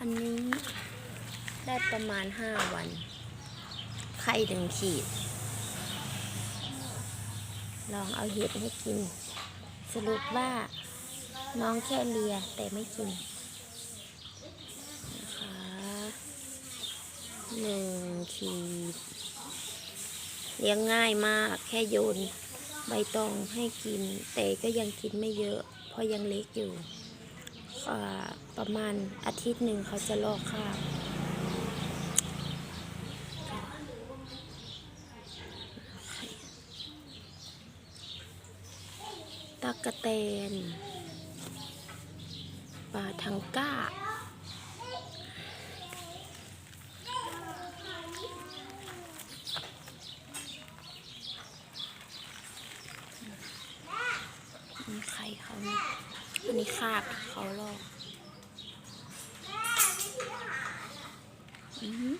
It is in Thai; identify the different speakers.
Speaker 1: อันนี้ได้ประมาณห้าวันไข่หนึ่งขีด ลองเอาเห็ดให้กิน สรุปว่าน้องแค่เลียแต่ไม่กินนะคะหนึ่งขีด เลี้ยงง่ายมากแค่โยนใบตองให้กิน แต่ก็ยังกินไม่เยอะ เพราะยังเล็กอยู่ ประมาณอาทิตย์หนึ่งเขาจะลอกคราบตะกะเตนปลาทังก้า มีไข่เขานี่อันนี้คาบเขาลอกอือ